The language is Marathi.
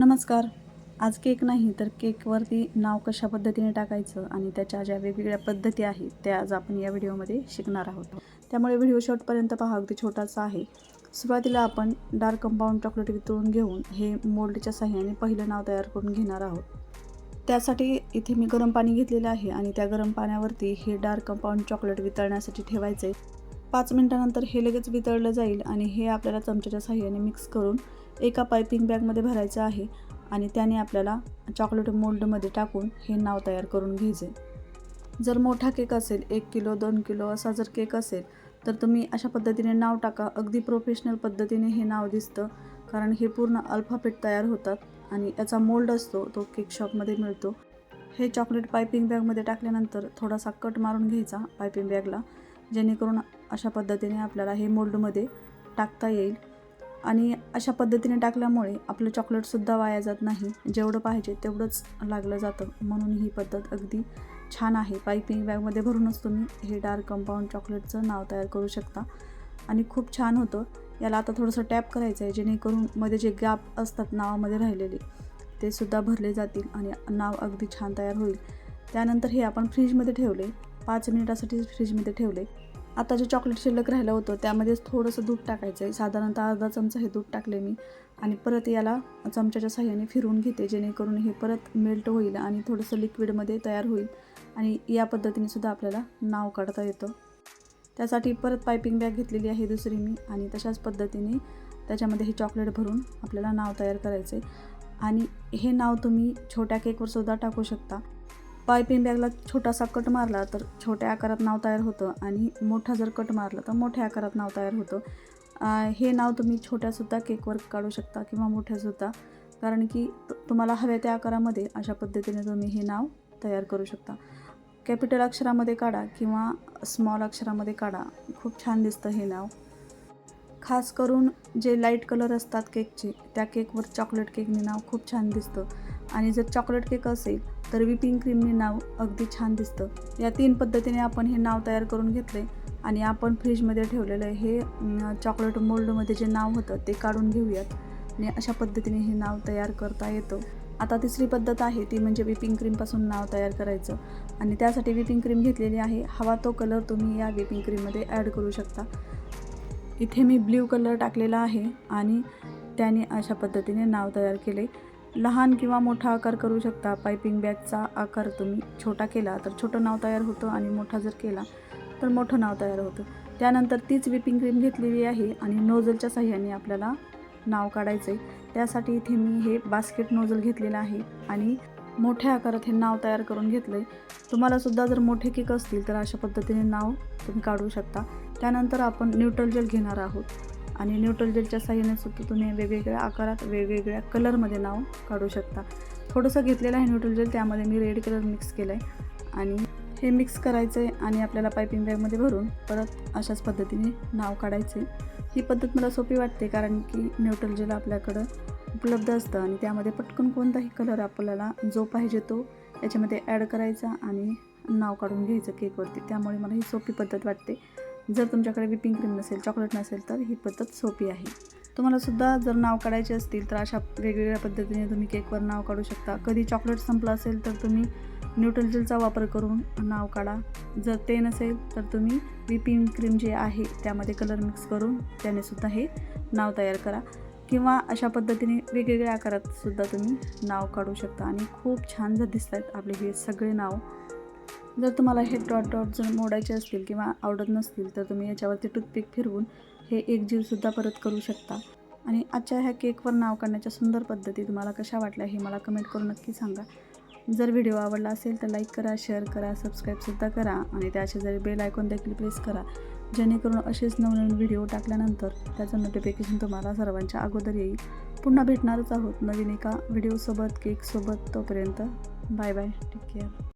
नमस्कार. आज केक नाही तर केकवरती नाव कशा पद्धतीने टाकायचं आणि त्याच्या ज्या वेगवेगळ्या पद्धती आहेत त्या आज आपण या व्हिडिओमध्ये शिकणार आहोत. त्यामुळे व्हिडिओ शॉर्टपर्यंत पहा अगदी छोटासा आहे. सुरुवातीला आपण डार्क कंपाऊंड चॉकलेट वितळून घेऊन हे मोल्डच्या सहाय्याने पहिलं नाव तयार करून घेणार आहोत. त्यासाठी इथे मी गरम पाणी घेतलेलं आहे आणि त्या गरम पाण्यावरती हे डार्क कंपाऊंड चॉकलेट वितळण्यासाठी ठेवायचं आहे पाच मिनटानंतर हे लगेच वितळलं जाईल आणि हे आपल्याला चमच्याच्या सहाय्याने मिक्स करून एका पायपिंग बॅगमध्ये भरायचं आहे आणि त्याने आपल्याला चॉकलेट मोल्डमध्ये टाकून हे नाव तयार करून घ्यायचे. जर मोठा केक असेल एक किलो दोन किलो असा जर केक असेल तर तुम्ही अशा पद्धतीने नाव टाका. अगदी प्रोफेशनल पद्धतीने हे नाव दिसतं कारण हे पूर्ण अल्फाबेट तयार होतात आणि याचा मोल्ड असतो तो केक शॉपमध्ये मिळतो. हे चॉकलेट पायपिंग बॅगमध्ये टाकल्यानंतर थोडासा कट मारून घ्यायचा पायपिंग बॅगला जेणेकरून अशा पद्धतीने आपल्याला हे मोल्डमध्ये टाकता येईल. आणि अशा पद्धतीने टाकल्यामुळे आपलं चॉकलेटसुद्धा वाया जात नाही. जेवढं पाहिजे तेवढंच लागलं जातं. म्हणून ही पद्धत अगदी छान आहे. पाईपिंग बॅगमध्ये भरूनच तुम्ही हे डार्क कंपाऊंड चॉकलेटचं नाव तयार करू शकता. आणि खूप छान होतं. याला आता थोडंसं टॅप करायचं आहे जेणेकरून मध्ये जे गॅप असतात नावामध्ये राहिलेले ते सुद्धा भरले जातील आणि नाव अगदी छान तयार होईल. त्यानंतर हे आपण फ्रीजमध्ये ठेवले. पाच मिनिटासाठी फ्रीजमध्ये ठेवले. आता जे चॉकलेट शिल्लक राहिलं होतं त्यामध्येच थोडंसं दूध टाकायचं आहे साधारणतः अर्धा चमचा हे दूध टाकले मी. आणि परत याला चमच्याच्या साह्याने फिरवून घेते जेणेकरून हे परत मेल्ट होईल आणि थोडंसं लिक्विडमध्ये तयार होईल. आणि या पद्धतीने सुद्धा आपल्याला नाव काढता येतं. त्यासाठी परत पायपिंग बॅग घेतलेली आहे दुसरी मी. आणि तशाच पद्धतीने त्याच्यामध्ये हे चॉकलेट भरून आपल्याला नाव तयार करायचं आहे आणि हे नाव तुम्ही छोट्या केकवर सुद्धा टाकू शकता. पायपिंग बॅगला छोटासा कट मारला तर छोट्या आकारात नाव तयार होतं आणि मोठा जर कट मारला तर मोठ्या आकारात नाव तयार होतं. हे नाव तुम्ही छोट्यासुद्धा केकवर काढू शकता किंवा मोठ्यासुद्धा कारण की तुम्हाला हव्या त्या आकारामध्ये अशा पद्धतीने तुम्ही हे नाव तयार करू शकता. कॅपिटल अक्षरामध्ये काढा किंवा स्मॉल अक्षरामध्ये काढा. खूप छान दिसतं हे नाव. खास करून जे लाइट कलर असतात केकचे त्या केकवर चॉकलेट केकने नाव खूप छान दिसतं. आणि जर चॉकलेट केक असेल तर विपिंग क्रीमने नाव अगदी छान दिसतं. या तीन पद्धतीने आपण हे नाव तयार करून घेतले आणि आपण फ्रीजमध्ये ठेवलेलं हे चॉकलेट मोल्डमध्ये जे नाव होतं ते काढून घेऊयात. आणि अशा पद्धतीने हे नाव तयार करता येतं. आता तिसरी पद्धत आहे ती म्हणजे विपिंग क्रीमपासून नाव तयार करायचं. आणि त्यासाठी विपिंग क्रीम घेतलेली आहे. हवा तो कलर तुम्ही या विपिंग क्रीममध्ये ॲड करू शकता. इथे मी ब्ल्यू कलर टाकलेला आहे आणि त्याने अशा पद्धतीने नाव तयार केले लहान किंवा मोठा आकार करू शकता. पायपिंग बॅगचा आकार तुम्ही छोटा केला तर छोटं नाव तयार होतं आणि मोठा जर केला तर मोठं नाव तयार होतं. त्यानंतर तीच विपिंग क्रीम घेतलेली आहे आणि नोझलच्या साह्याने आपल्याला नाव काढायचं आहे त्यासाठी इथे मी हे बास्केट नोझल घेतलेलं आहे आणि मोठ्या आकारात हे नाव तयार करून घेतलं आहे तुम्हालासुद्धा जर मोठे केक असतील तर अशा पद्धतीने नाव तुम्ही काढू शकता. त्यानंतर आपण न्यूट्रल जेल घेणार आहोत. आणि न्यूट्रल जेलच्या साह्याने सुद्धा तुम्ही वेगवेगळ्या आकारात वेगवेगळ्या कलरमध्ये नाव काढू शकता. थोडंसं घेतलेलं आहे न्यूट्रल जेल त्यामध्ये मी रेड कलर मिक्स केलं आहे आणि हे मिक्स करायचं आहे आणि आपल्याला पायपिंग बॅगमध्ये भरून परत अशाच पद्धतीने नाव काढायचे ही पद्धत मला सोपी वाटते कारण की न्यूट्रल जेल आपल्याकडं उपलब्ध असतं आणि त्यामध्ये पटकन कोणताही कलर आपल्याला जो पाहिजे तो याच्यामध्ये ॲड करायचा आणि नाव काढून घ्यायचं केकवरती त्यामुळे मला ही सोपी पद्धत वाटते. जर तुमच्याकडे विपिंग क्रीम नसेल चॉकलेट नसेल तर ही पद्धत सोपी आहे. तुम्हालासुद्धा जर नाव काढायचे असतील तर अशा वेगवेगळ्या पद्धतीने तुम्ही केकवर नाव काढू शकता. कधी चॉकलेट संपलं असेल तर तुम्ही न्यूट्रल जेलचा वापर करून नाव काढा. जर ते नसेल तर तुम्ही विपिंग क्रीम जे आहे त्यामध्ये कलर मिक्स करून त्याने सुद्धा हे नाव तयार करा. किंवा अशा पद्धतीने वेगवेगळ्या आकारात सुद्धा तुम्ही नाव काढू शकता. आणि खूप छान जर दिसत आहेत आपले हे सगळे नाव. जर तुम्हाला हे डॉट डॉट जर मोडायचे असतील किंवा आवडत नसतील तर तुम्ही याच्यावरती टूथपिक फिरवून हे एक जीवसुद्धा परत करू शकता. आणि आजच्या ह्या केकवर नाव काढण्याच्या सुंदर पद्धती तुम्हाला कशा वाटल्या हे मला कमेंट करून नक्की सांगा. जर व्हिडिओ आवडला असेल तर लाईक करा शेअर करा सबस्क्राईबसुद्धा करा आणि त्या जरी बेल आयकॉन देखील प्रेस करा. जेणेकरून असेच नवनवीन व्हिडिओ टाकल्यानंतर त्याचं नोटिफिकेशन तुम्हाला सर्वांच्या अगोदर येईल. पुन्हा भेटणारच आहोत नवीन एका व्हिडिओसोबत केकसोबत तोपर्यंत बाय बाय टेक केअर